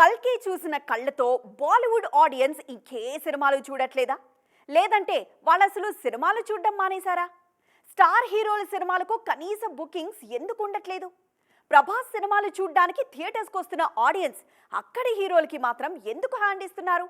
కల్కి చూసిన కళ్ళతో బాలీవుడ్ ఆడియన్స్ ఇంకే సినిమాలు చూడట్లేదా? లేదంటే వాళ్ళు అసలు సినిమాలు చూడడం మానేశారా? స్టార్ హీరోల సినిమాలకు కనీస బుకింగ్స్ ఎందుకు ఉండట్లేదు ప్రభాస్ సినిమాలు చూడడానికి థియేటర్స్కి వస్తున్న ఆడియన్స్ అక్కడి హీరోలకి మాత్రం ఎందుకు హ్యాండ్ ఇస్తున్నారు?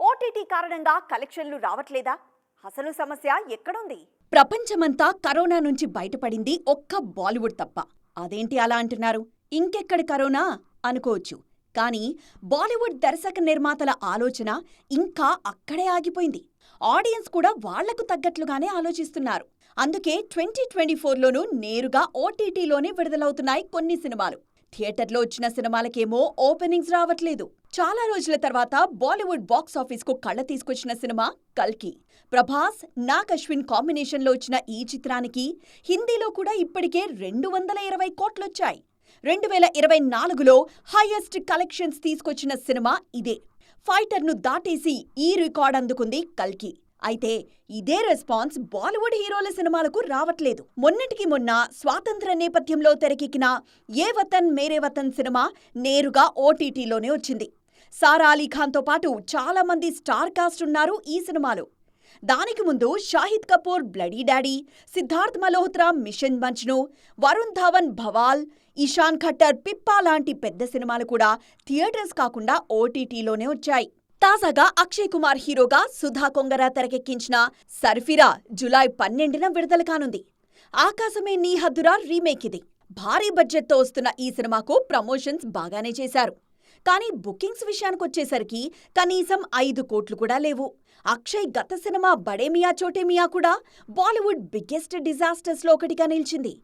ఓటీటీ కారణంగా కలెక్షన్లు రావట్లేదా? అసలు సమస్య ఎక్కడుంది? ప్రపంచమంతా కరోనా నుంచి బయటపడింది ఒక్క బాలీవుడ్ తప్ప. అదేంటి అలా అంటున్నారు? ఇంకెక్కడి కరోనా? అనుకోవచ్చు. కానీ బాలీవుడ్ దర్శక నిర్మాతల ఆలోచన ఇంకా అక్కడే ఆగిపోయింది. ఆడియన్స్ కూడా వాళ్ళకు తగ్గట్లుగానే ఆలోచిస్తున్నారు. అందుకే ట్వంటీ ట్వంటీ ఫోర్లోనూ నేరుగా ఓటీటీలోనే విడుదలవుతున్నాయి కొన్ని సినిమాలు. థియేటర్లో వచ్చిన సినిమాలకేమో ఓపెనింగ్స్ రావట్లేదు. చాలా రోజుల తర్వాత బాలీవుడ్ బాక్స్ ఆఫీస్కు కళ్ళ తీసుకొచ్చిన సినిమా కల్కి. ప్రభాస్ నాగ్ అశ్విన్ కాంబినేషన్లో వచ్చిన ఈ చిత్రానికి హిందీలో కూడా ఇప్పటికే రెండు వందల ఇరవై కోట్లొచ్చాయి. రెండు వేల ఇరవై నాలుగులో హైయెస్ట్ కలెక్షన్స్ తీసుకొచ్చిన సినిమా ఇదే. ఫైటర్ను దాటేసి ఈ రికార్డ్ అందుకుంది కల్కి. అయితే ఇదే రెస్పాన్స్ బాలీవుడ్ హీరోల సినిమాలకు రావట్లేదు. మొన్నటికి మొన్న స్వాతంత్ర నేపథ్యంలో తెరకెక్కిన ఏ వతన్ మేరే వతన్ సినిమా నేరుగా ఓటీటీలోనే వచ్చింది. సారా అలీ ఖాన్తో పాటు చాలా మంది స్టార్ కాస్ట్ ఉన్నారు ఈ సినిమాలో. దానికి ముందు Shahid Kapoor Bloody Daddy Sidharth Malhotra Mission Majnu Varun Dhawan Bawaal Ishaan Khatter Pippa లాంటి పెద్ద సినిమాలు కూడా థియేటర్స్ కాకుండా ఓటీటీలోనే వచ్చాయి. తాజాగా అక్షయ్ కుమార్ హీరోగా సుధా కొంగర తెరకెక్కించిన సర్ఫిరా జులై పన్నెండున విడుదల కానుంది. ఆకాశమే నీ హద్దురా రీమేక్ ఇది. భారీ బడ్జెట్తో వస్తున్న ఈ సినిమాకు ప్రమోషన్స్ బాగానే చేశారు. కానీ బుకింగ్స్ విషయానికొచ్చేసరికి కనీసం ఐదు కోట్లు కూడా లేవు. అక్షయ్ గత సినిమా బడే మియా చోటే మియా కూడా బాలీవుడ్ బిగ్గెస్ట్ డిజాస్టర్స్లో ఒకటిగా నిలిచింది.